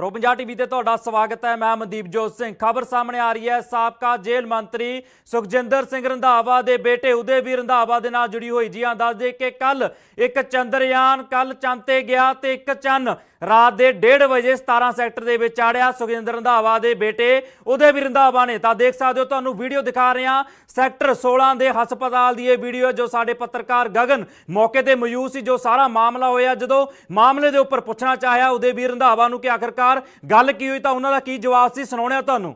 Pro Punjab TV ਤੇ ਤੁਹਾਡਾ ਸਵਾਗਤ ਹੈ। ਮੈਂ ਮਨਦੀਪਜੋਤ ਸਿੰਘ। ਖਬਰ ਸਾਹਮਣੇ ਆ ਰਹੀ ਹੈ। ਸਾਬਕਾ ਜੇਲ੍ਹ ਮੰਤਰੀ ਸੁਖਜਿੰਦਰ ਸਿੰਘ ਰੰਧਾਵਾ ਦੇ ਬੇਟੇ ਉਦੇਵੀਰ ਰੰਧਾਵਾ ਦੇ ਨਾਲ ਜੁੜੀ ਹੋਈ ਜੀ। ਹਾਂ, ਦੱਸ ਦੇ ਕਿ ਕੱਲ ਇੱਕ ਚੰਦਰਯਾਨ ਕੱਲ ਚੰਦ ਤੇ ਗਿਆ ਤੇ ਇੱਕ ਚੰਨ ਰਾਤ ਦੇ 1:30 ਵਜੇ 17 ਸੈਕਟਰ ਦੇ ਵਿੱਚ ਆੜਿਆ ਸੁਖਜਿੰਦਰ ਰੰਧਾਵਾ ਦੇ ਬੇਟੇ ਉਦੇਵੀਰ ਰੰਧਾਵਾ ਨੇ। ਤਾਂ ਦੇਖ ਸਕਦੇ ਹੋ, ਤੁਹਾਨੂੰ ਵੀਡੀਓ ਦਿਖਾ ਰਹੇ ਹਾਂ। ਸੈਕਟਰ 16 ਦੇ ਹਸਪਤਾਲ ਦੀ ਇਹ ਵੀਡੀਓ ਹੈ, ਜੋ ਸਾਡੇ ਪੱਤਰਕਾਰ ਗਗਨ ਮੌਕੇ ਤੇ ਮੌਜੂਦ ਸੀ, ਜੋ ਸਾਰਾ ਮਾਮਲਾ ਹੋਇਆ। ਜਦੋਂ ਮਾਮਲੇ ਦੇ ਉੱਪਰ ਪੁੱਛਣਾ ਚਾਹਿਆ ਉਦੇਵੀਰ ਰੰਧਾਵਾ ਨੂੰ ਕਿ ਆਖਰਕਾਰ ਆਖਿਰਕਾਰ ਗੱਲ ਕੀ ਹੋਈ ਤਾਂ ਉਹਨਾਂ ਦਾ ਕੀ ਜਵਾਬ ਸੀ? ਸੁਣਾਉਣਿਆ ਤੁਹਾਨੂੰ।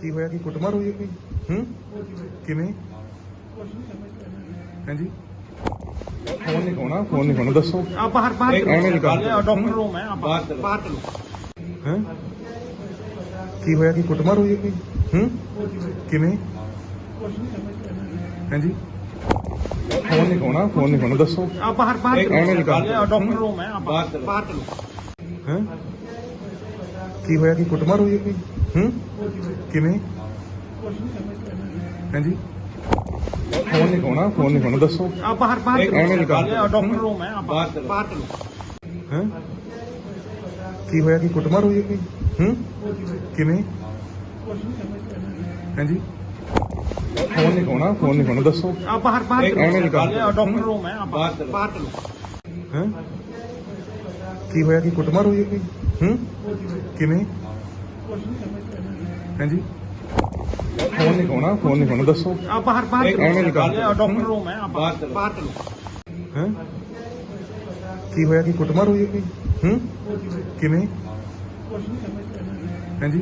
ਕੀ ਹੋਇਆ? ਕਿ ਕੁੱਟਮਾਰ ਹੋਈ ਹੈ ਹੂੰ? ਕਿਵੇਂ? ਹਾਂਜੀ? ਫੋਨ ਨਹੀਂ ਕੋਣਾ ਫੋਨ ਨਹੀਂ ਕੋਣਾ ਦੱਸੋ। ਆ ਬਾਹਰ ਬਾਹਰ ਐਵੇਂ ਡਾਕਟਰ ਰੂਮ ਹੈ ਆ ਬਾਹਰ ਬਾਹਰ ਚਲੋ। ਹੈ? ਕੀ ਹੋਇਆ? ਕਿ ਕੁੱਟਮਾਰ ਹੋਈ ਹੈ ਹੂੰ? ਕਿਵੇਂ? ਹਾਂਜੀ? ਫੋਨ ਨਹੀਂ ਖੋਣਾ ਫੋਨ ਨਹੀਂ ਖੋਣਾ ਦੱਸੋ आप बाहर बाहर एक चलो। मिनट निकाल। ये डॉक्टर रूम है आप बाहर चलो बाहर चलो ਹੈ ਕੀ ਹੋਇਆ ਕਿ ਕੁੱਟਮਾਰ ਹੋਈ ਹੈ ਕੋਈ ਹੂੰ ਕਿਵੇਂ ਹਾਂਜੀ ਫੋਨ ਨਹੀਂ ਖੋਣਾ ਫੋਨ ਨਹੀਂ ਖੋਣਾ ਦੱਸੋ आप बाहर बाहर एक चलो। मिनट निकाल। ये डॉक्टर रूम है आप बाहर चलो बाहर चलो ਹੈ ਕੀ ਹੋਇਆ ਕਿ ਕੁੱਟਮਾਰ ਹੋਈ ਹੈ ਕੋਈ ਹੂੰ ਕਿਵੇਂ ਹਾਂਜੀ ਫੋਨ ਨਹੀਂ ਖੋਣਾ ਫੋਨ ਨਹੀਂ ਖੋਣਾ ਦੱਸੋ आप बाहर बाहर एक चलो। मिनट निकाल। ये डॉक्टर रूम है आप बाहर चलो बाहर चलो ਹੈ ਕੀ ਹੋਇਆ ਕਿ ਕੁੱਟਮਾਰ ਹੋਈ ਹੈ ਕੋਈ ਹੂੰ ਕਿਵੇਂ ਹਾਂਜੀ ਫੋਨ ਨਹੀਂ ਖੋਣਾ ਫੋਨ ਨਹੀਂ ਖੋਣਾ ਦੱਸੋ आप बाहर बाहर एक चलो। मिनट निकाल। ये डॉक्टर रूम है आप बाहर चलो बाहर चलो ਹੈ ਕੀ ਹੋਇਆ ਕਿ ਕੁੱਟਮਾਰ ਹੋਈ ਹੈ ਕੋਈ ਹੂੰ ਕਿਵੇਂ ਹਾਂਜੀ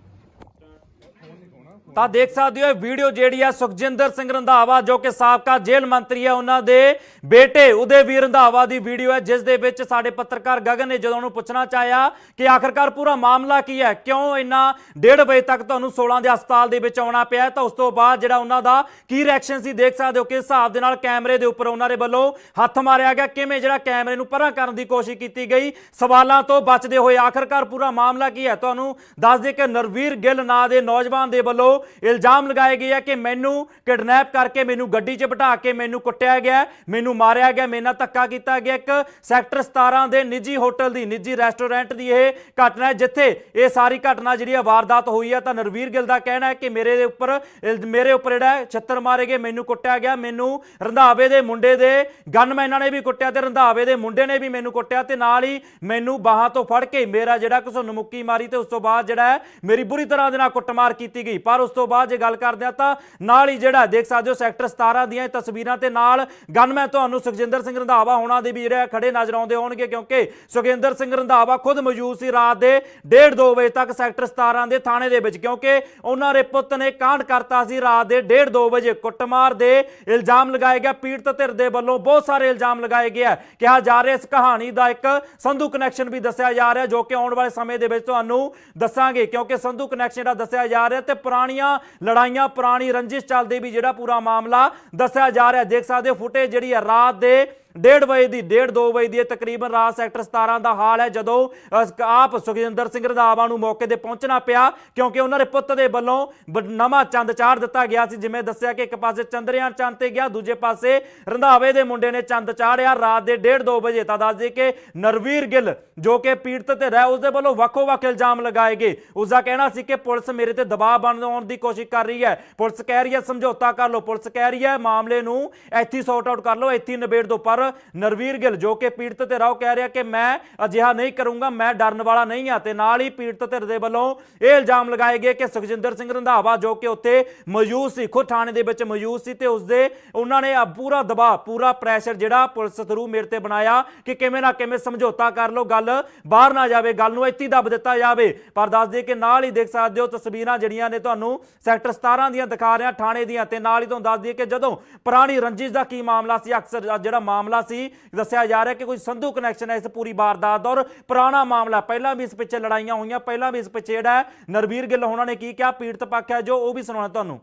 ਤਾਂ ਦੇਖ ਸਕਦੇ ਹੋ ਇਹ ਵੀਡੀਓ ਜਿਹੜੀ ਹੈ ਸੁਖਜਿੰਦਰ ਸਿੰਘ ਰੰਧਾਵਾ, ਜੋ ਕਿ ਸਾਬਕਾ ਜੇਲ੍ਹ ਮੰਤਰੀ ਹੈ ਉਹਨਾਂ ਦੇ ਬੇਟੇ ਉਦੇਵੀਰ ਰੰਧਾਵਾ ਦੀ ਵੀਡੀਓ ਹੈ, ਜਿਸ ਦੇ ਵਿੱਚ ਸਾਡੇ ਪੱਤਰਕਾਰ ਗਗਨ ਨੇ ਜਦੋਂ ਉਹਨੂੰ ਪੁੱਛਣਾ ਚਾਹਿਆ ਕਿ ਆਖਰਕਾਰ ਪੂਰਾ ਮਾਮਲਾ ਕੀ ਹੈ, ਕਿਉਂ ਇੰਨਾ 1:30 ਵਜੇ ਤੱਕ ਤੁਹਾਨੂੰ 16 ਦੇ ਹਸਪਤਾਲ ਦੇ ਵਿੱਚ ਆਉਣਾ ਪਿਆ ਤਾਂ ਉਸ ਤੋਂ ਬਾਅਦ ਜਿਹੜਾ ਉਹਨਾਂ ਦਾ ਕੀ ਰਿਐਕਸ਼ਨ ਸੀ, ਦੇਖ ਸਕਦੇ ਹੋ ਕਿਸ ਹਿਸਾਬ ਦੇ ਨਾਲ ਕੈਮਰੇ ਦੇ ਉੱਪਰ ਉਹਨਾਂ ਦੇ ਵੱਲੋਂ ਹੱਥ ਮਾਰਿਆ ਗਿਆ, ਕਿਵੇਂ ਜਿਹੜਾ ਕੈਮਰੇ ਨੂੰ ਪਰਾਂ ਕਰਨ ਦੀ ਕੋਸ਼ਿਸ਼ ਕੀਤੀ ਗਈ, ਸਵਾਲਾਂ ਤੋਂ ਬਚਦੇ ਹੋਏ ਆਖਰਕਾਰ ਪੂਰਾ ਮਾਮਲਾ ਕੀ ਹੈ, ਤੁਹਾਨੂੰ ਦੱਸ ਦੇ ਕਿ ਨਰਵੀਰ ਗਿੱਲ ਨਾਂ ਦੇ ਨੌਜਵਾਨ ਦੇ ਵੱਲੋਂ ਇਲਜ਼ਾਮ ਲਗਾਏ ਗਏ ਆ ਕਿ ਮੈਨੂੰ ਕਿਡਨੈਪ ਕਰਕੇ ਮੈਨੂੰ ਗੱਡੀ 'ਚ ਬਿਠਾ ਕੇ ਮੈਨੂੰ ਕੁੱਟਿਆ ਗਿਆ, ਮੈਨੂੰ ਮਾਰਿਆ ਗਿਆ, ਮੇਰੇ ਨਾਲ ਧੱਕਾ ਕੀਤਾ ਗਿਆ। ਇੱਕ ਸੈਕਟਰ 17 ਦੇ ਨਿੱਜੀ ਹੋਟਲ ਦੀ, ਨਿੱਜੀ ਰੈਸਟੋਰੈਂਟ ਦੀ ਇਹ ਘਟਨਾ ਹੈ, ਜਿੱਥੇ ਇਹ ਸਾਰੀ ਘਟਨਾ ਜਿਹੜੀ ਹੈ ਵਾਰਦਾਤ ਹੋਈ ਹੈ ਤਾਂ ਨਰਵੀਰ ਗਿੱਲ ਦਾ ਕਹਿਣਾ ਹੈ ਕਿ ਮੇਰੇ ਦੇ ਉੱਪਰ ਮੇਰੇ ਉੱਪਰ ਜਿਹੜਾ ਛੱਤਰ ਮਾਰੇ ਗਏ, ਮੈਨੂੰ ਕੁੱਟਿਆ ਗਿਆ, ਮੈਨੂੰ ਰੰਧਾਵੇ ਦੇ ਮੁੰਡੇ ਦੇ ਗਨਮੈਨਾਂ ਨੇ ਵੀ ਕੁੱਟਿਆ ਤੇ ਰੰਧਾਵੇ ਦੇ ਮੁੰਡੇ ਨੇ ਵੀ ਮੈਨੂੰ ਕੁੱਟਿਆ ਤੇ ਨਾਲ ਹੀ ਮੈਨੂੰ ਬਾਹਾਂ ਤੋਂ ਫੜ ਕੇ ਮੇਰਾ ਜਿਹੜਾ ਘਸੁੰਨ ਮੁੱਕੀ ਮਾਰੀ ਤੇ ਉਸ ਤੋਂ ਬਾਅਦ ਜਿਹੜਾ ਹੈ, ਮੇਰੀ ਬੁਰੀ ਤਰ੍ਹਾਂ ਦੇ ਨਾਲ ਕੁੱਟਮਾਰ ਕੀਤੀ ਗਈ। ਪਰ ਉਸ ਉਸ ਤੋਂ ਬਾਅਦ ਜੇ ਗੱਲ ਕਰਦੇ ਆ ਤਾਂ ਨਾਲ ਹੀ ਜਿਹੜਾ ਦੇਖ ਸਕਦੇ ਹੋ ਸੈਕਟਰ 17 ਦੀਆਂ ਇਹ ਤਸਵੀਰਾਂ ਤੇ ਨਾਲ ਗਨਮੈਨ ਤੁਹਾਨੂੰ ਸੁਖਜਿੰਦਰ ਸਿੰਘ ਰੰਧਾਵਾ ਹੋਣਾ ਦੇ ਵੀ ਜਿਹੜੇ ਖੜੇ ਨਜ਼ਰ ਆਉਂਦੇ ਹੋਣਗੇ ਕਿਉਂਕਿ ਸੁਖਜਿੰਦਰ ਸਿੰਘ ਰੰਧਾਵਾ ਖੁਦ ਮੌਜੂਦ ਸੀ ਰਾਤ ਦੇ 1:30 2 ਵਜੇ ਤੱਕ ਸੈਕਟਰ 17 ਦੇ ਥਾਣੇ ਦੇ ਵਿੱਚ ਕਿਉਂਕਿ ਉਹਨਾਂ ਦੇ ਪੁੱਤ ਨੇ ਕਾਂਡ ਕਰਤਾ ਸੀ ਰਾਤ ਦੇ 1:30 2 ਵਜੇ ਕੁੱਟਮਾਰ ਦੇ ਇਲਜ਼ਾਮ ਲਗਾਏ ਗਿਆ। ਪੀੜਤ ਧਿਰ ਦੇ ਵੱਲੋਂ ਬਹੁਤ ਸਾਰੇ ਇਲਜ਼ਾਮ ਲਗਾਏ ਗਏ ਕਿਹਾ ਜਾ ਰਿਹਾ ਇਸ ਕਹਾਣੀ ਦਾ ਇੱਕ ਸੰਧੂ ਕਨੈਕਸ਼ਨ ਵੀ ਦੱਸਿਆ ਜਾ ਰਿਹਾ ਜੋ ਕਿ ਆਉਣ ਵਾਲੇ ਸਮੇਂ ਦੇ ਵਿੱਚ ਤੁਹਾਨੂੰ ਦੱਸਾਂਗੇ ਕਿਉਂਕਿ ਸੰਧੂ ਕਨੈਕਸ਼ਨ ਦਾ ਦੱਸਿਆ ਜਾ ਰਿਹਾ ਤੇ ਪੁਰਾਣੀਆਂ ਲੜਾਈਆਂ ਪੁਰਾਣੀ ਰੰਜਿਸ਼ ਚੱਲਦੇ ਵੀ ਜਿਹੜਾ ਪੂਰਾ ਮਾਮਲਾ ਦੱਸਿਆ ਜਾ ਰਿਹਾ, ਦੇਖ ਸਕਦੇ ਹੋ ਫੁਟੇਜ ਜਿਹੜੀ ਹੈ ਰਾਤ ਦੇ 1:30 ਵਜੇ ਦੀ 1:30 2 ਵਜੇ ਦੀ ਤਕਰੀਬਨ ਰਾਤ ਸੈਕਟਰ 17 ਦਾ ਹਾਲ ਹੈ, ਜਦੋਂ ਅਸ- ਆਪ ਸੁਖਜਿੰਦਰ ਸਿੰਘ ਰੰਧਾਵਾ ਨੂੰ ਮੌਕੇ ਤੇ ਪਹੁੰਚਣਾ ਪਿਆ, ਕਿਉਂਕਿ ਉਹਨਾਂ ਦੇ ਪੁੱਤ ਦੇ ਵੱਲੋਂ ਨਵਾਂ ਚੰਦ ਚਾੜ ਦਿੱਤਾ ਗਿਆ ਸੀ, ਜਿਵੇਂ ਦੱਸਿਆ ਕਿ ਇੱਕ ਪਾਸੇ ਚੰਦਰਿਆਨ ਚੰਦ ਤੇ ਗਿਆ, ਦੂਜੇ ਪਾਸੇ ਰੰਧਾਵੇ ਦੇ ਮੁੰਡੇ ਨੇ ਚੰਦ ਚਾੜਿਆ, ਰਾਤ ਦੇ 1:30 2 ਵਜੇ, ਤਾਂ ਦੱਸ ਦੇ ਕਿ ਨਰਵੀਰ ਗਿੱਲ, ਜੋ ਕਿ ਪੀੜਤ ਤੇ ਰਹਿ ਉਸ ਦੇ ਵੱਲੋਂ ਵੱਖੋ ਵੱਖ ਇਲਜ਼ਾਮ ਲਗਾਏ ਗਏ। ਉਸ ਦਾ ਕਹਿਣਾ ਸੀ ਕਿ ਪੁਲਿਸ ਮੇਰੇ ਤੇ ਦਬਾਅ ਬਣਾਉਣ ਦੀ ਕੋਸ਼ਿਸ਼ ਕਰ ਰਹੀ ਹੈ। ਪੁਲਿਸ ਕਹਿ ਰਹੀ ਹੈ, ਸਮਝੌਤਾ ਕਰ ਲਓ, ਪੁਲਿਸ ਕਹਿ ਰਹੀ ਹੈ, ਮਾਮਲੇ ਨੂੰ ਇੱਥੇ ਸੌਟ ਆਊਟ ਕਰ ਲਓ, ਇੱਥੇ ਨਿਬੇੜ ਦਿਓ, ਪਰ ਨਰਵੀਰ ਗਿੱਲ, ਜੋ ਕਿ ਪੀੜਤ ਤੇ ਰਾਓ ਕਹਿ ਰਿਹਾ ਕਿ ਮੈਂ ਅਜਿਹਾ ਨਹੀਂ ਕਰੂੰਗਾ, ਮੈਂ ਡਰਨ ਵਾਲਾ ਨਹੀਂ ਹਾਂ ਤੇ ਨਾਲ ਹੀ ਪੀੜਤ ਧਿਰ ਦੇ ਵੱਲੋਂ ਇਹ ਇਲਜ਼ਾਮ ਲਗਾਏ ਗਏ ਕਿ ਸੁਖਜਿੰਦਰ ਸਿੰਘ ਰੰਧਾਵਾ, ਜੋ ਕਿ ਉੱਥੇ ਮੌਜੂਦ ਸੀ, ਖੁਦ ਥਾਣੇ ਦੇ ਵਿੱਚ ਮੌਜੂਦ ਸੀ, ਤੇ ਉਸ ਦੇ ਉਹਨਾਂ ਨੇ ਪੂਰਾ ਦਬਾਅ, ਪੂਰਾ ਪ੍ਰੈਸ਼ਰ ਜਿਹੜਾ ਪੁਲਿਸ ਥਰੂ ਮੇਰੇ ਤੇ ਬਣਾਇਆ ਕਿ ਕਿਵੇਂ ਨਾ ਕਿਵੇਂ ਸਮਝੌਤਾ ਕਰ ਲਓ, ਗੱਲ ਬਾਹਰ ਨਾ ਜਾਵੇ, ਗੱਲ ਨੂੰ ਇੱਥੇ ਦੱਬ ਦਿੱਤਾ ਜਾਵੇ। ਪਰ ਦੱਸ ਦੇ ਕਿ ਨਾਲ ਹੀ ਦੇਖ ਸਕਦੇ ਹੋ, ਤਸਵੀਰਾਂ ਜਿਹੜੀਆਂ ਨੇ ਤੁਹਾਨੂੰ ਸੈਕਟਰ 17 ਦੀਆਂ ਦਿਖਾ ਰਿਹਾ, ਥਾਣੇ ਦੀਆਂ। ਤੇ ਨਾਲ ਹੀ ਤੁਹਾਨੂੰ ਦੱਸ ਦਈਏ ਕਿ ਜਦੋਂ ਪੁਰਾਣੀ ਰੰਜਿਸ਼ ਦਾ ਕੀ ਮਾਮਲਾ ਸੀ, ਅਕਸਰ ਜਿਹੜਾ ਮਾਮਲਾ ਮਾਮਲਾ ਸੀ। ਦੱਸਿਆ ਜਾ ਰਿਹਾ ਕਿ ਕੋਈ ਸੰਧੂ ਕਨੈਕਸ਼ਨ ਹੈ ਇਸ ਪੂਰੀ ਵਾਰਦਾਤ ਦਾ ਔਰ ਪੁਰਾਣਾ ਮਾਮਲਾ। ਪਹਿਲਾਂ ਵੀ ਇਸ ਪਿੱਛੇ ਲੜਾਈਆਂ ਹੋਈਆਂ, ਪਹਿਲਾਂ ਵੀ ਇਸ ਪਿੱਛੇ ਜਿਹੜਾ ਨਰਵੀਰ ਗਿੱਲ ਹੋਣਾ ਨੇ ਕੀ ਕਿਹਾ, ਪੀੜਤ ਪੱਖ ਹੈ ਜੋ, ਉਹ ਵੀ ਸੁਣਾਉਣਾ ਤੁਹਾਨੂੰ।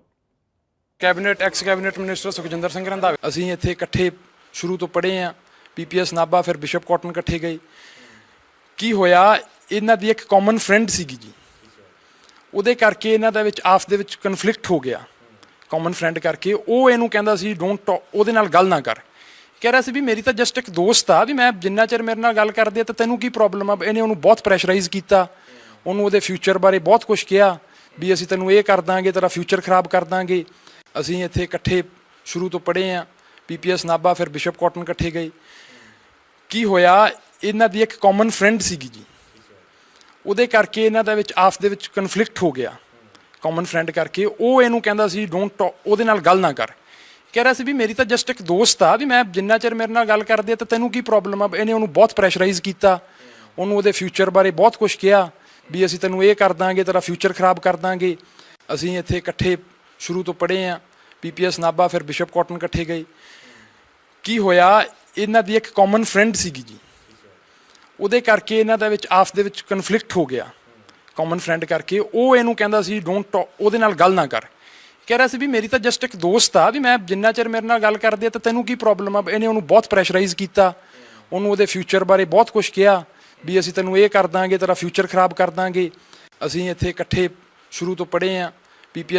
Cabinet ex cabinet minister Sukhjinder Singh ਰੰਧਾਵੇ। ਅਸੀਂ ਇੱਥੇ ਇਕੱਠੇ ਸ਼ੁਰੂ ਤੋਂ ਪੜ੍ਹੇ ਆ ਪੀਪੀਐਸ ਨਾਭਾ, ਫਿਰ ਬਿਸ਼ਪ ਕਾਟਨ ਇਕੱਠੇ ਗਏ। ਕੀ ਹੋਇਆ? ਇਹਨਾਂ ਦੀ ਇੱਕ ਕਾਮਨ ਫਰੈਂਡ ਸੀਗੀ ਜੀ। ਉਹਦੇ ਕਰਕੇ ਇਹਨਾਂ ਦਾ ਵਿੱਚ, ਆਪਸ ਦੇ ਵਿੱਚ ਕਨਫਲਿਕਟ ਹੋ ਗਿਆ। ਕਾਮਨ ਫਰੈਂਡ ਕਰਕੇ। ਉਹ ਇਹਨੂੰ ਕਹਿੰਦਾ ਸੀ ਡੋਂਟ ਉਹਦੇ ਨਾਲ ਗੱਲ ਨਾ ਕਰ। ਕਹਿ ਰਿਹਾ ਸੀ ਵੀ ਮੇਰੀ ਤਾਂ ਜਸਟ ਇੱਕ ਦੋਸਤ ਆ, ਵੀ ਮੈਂ ਜਿੰਨਾ ਚਿਰ ਮੇਰੇ ਨਾਲ ਗੱਲ ਕਰਦੀ ਆ ਤਾਂ ਤੈਨੂੰ ਕੀ ਪ੍ਰੋਬਲਮ ਆ? ਇਹਨੇ ਉਹਨੂੰ ਬਹੁਤ ਪ੍ਰੈਸ਼ਰਾਈਜ਼ ਕੀਤਾ। ਉਹਨੂੰ ਉਹਦੇ ਫਿਊਚਰ ਬਾਰੇ ਬਹੁਤ ਕੁਝ ਕਿਹਾ ਵੀ ਅਸੀਂ ਤੈਨੂੰ ਇਹ ਕਰ ਦਾਂਗੇ, ਤੇਰਾ ਫਿਊਚਰ ਖਰਾਬ ਕਰ ਦਾਂਗੇ। ਅਸੀਂ ਇੱਥੇ ਇਕੱਠੇ ਸ਼ੁਰੂ ਤੋਂ ਪੜ੍ਹੇ ਆ ਪੀਪੀਐਸ ਨਾਭਾ, ਫਿਰ ਬਿਸ਼ਪ ਕਾਟਨ ਇਕੱਠੇ ਗਏ। ਕੀ ਹੋਇਆ? ਇਹਨਾਂ ਦੀ ਇੱਕ ਕਾਮਨ ਫਰੈਂਡ ਸੀਗੀ ਜੀ। ਉਹਦੇ ਕਰਕੇ ਇਹਨਾਂ ਦਾ ਵਿੱਚ ਆਪਸ ਦੇ ਵਿੱਚ ਕਨਫਲਿਕਟ ਹੋ ਗਿਆ। ਕਾਮਨ ਫਰੈਂਡ ਕਰਕੇ। ਉਹ ਇਹਨੂੰ ਕਹਿੰਦਾ ਸੀ ਡੋਂਟ ਉਹਦੇ ਨਾਲ ਗੱਲ ਨਾ ਕਰ। ਕਹਿ ਰਿਹਾ ਸੀ ਵੀ ਮੇਰੀ ਤਾਂ ਜਸਟ ਇੱਕ ਦੋਸਤ ਆ, ਵੀ ਮੈਂ ਜਿੰਨਾ ਚਿਰ ਮੇਰੇ ਨਾਲ ਗੱਲ ਕਰਦੀ ਆ ਤਾਂ ਤੈਨੂੰ ਕੀ ਪ੍ਰੋਬਲਮ ਆ? ਇਹਨੇ ਉਹਨੂੰ ਬਹੁਤ ਪ੍ਰੈਸ਼ਰਾਈਜ਼ ਕੀਤਾ। ਉਹਨੂੰ ਉਹਦੇ ਫਿਊਚਰ ਬਾਰੇ ਬਹੁਤ ਕੁਝ ਕਿਹਾ ਵੀ ਅਸੀਂ ਤੈਨੂੰ ਇਹ ਕਰ ਦਾਂਗੇ, ਤੇਰਾ ਫਿਊਚਰ ਖਰਾਬ ਕਰ ਦਾਂਗੇ। ਅਸੀਂ ਇੱਥੇ ਇਕੱਠੇ ਸ਼ੁਰੂ ਤੋਂ ਪੜ੍ਹੇ ਆ, ਪੀਪੀਐਸ ਨਾਭਾ, ਫਿਰ ਬਿਸ਼ਪ ਕਾਟਨ ਇਕੱਠੇ ਗਏ। ਕੀ ਹੋਇਆ? ਇਹਨਾਂ ਦੀ ਇੱਕ ਕਾਮਨ ਫਰੈਂਡ ਸੀਗੀ ਜੀ। ਉਹਦੇ ਕਰਕੇ ਇਹਨਾਂ ਦਾ ਵਿੱਚ ਆਪਸ ਦੇ ਵਿੱਚ ਕਨਫਲਿਕਟ ਹੋ ਗਿਆ। ਕਾਮਨ ਫਰੈਂਡ ਕਰਕੇ ਉਹ ਇਹਨੂੰ ਕਹਿੰਦਾ ਸੀ ਡੋਂਟ ਉਹਦੇ ਨਾਲ ਗੱਲ ਨਾ ਕਰ। ਕਹਿ ਰਿਹਾ ਸੀ ਵੀ ਮੇਰੀ ਤਾਂ ਜਸਟ ਇੱਕ ਦੋਸਤ ਆ, ਵੀ ਮੈਂ ਜਿੰਨਾ ਚਿਰ ਮੇਰੇ ਨਾਲ ਗੱਲ ਕਰਦੇ ਆ ਤਾਂ ਤੈਨੂੰ ਕੀ ਪ੍ਰੋਬਲਮ ਆ? ਇਹਨੇ ਉਹਨੂੰ ਬਹੁਤ ਪ੍ਰੈਸ਼ਰਾਈਜ਼ ਕੀਤਾ। ਉਹਨੂੰ ਉਹਦੇ ਫਿਊਚਰ ਬਾਰੇ ਬਹੁਤ ਕੁਝ ਕਿਹਾ ਵੀ ਅਸੀਂ ਤੈਨੂੰ ਇਹ ਕਰ ਦਾਂਗੇ, ਤੇਰਾ ਫਿਊਚਰ ਖਰਾਬ ਕਰ ਦਾਂਗੇ। ਅਸੀਂ ਇੱਥੇ ਇਕੱਠੇ ਸ਼ੁਰੂ ਤੋਂ ਪੜ੍ਹੇ ਆ। ਪੀਪੀਐਸ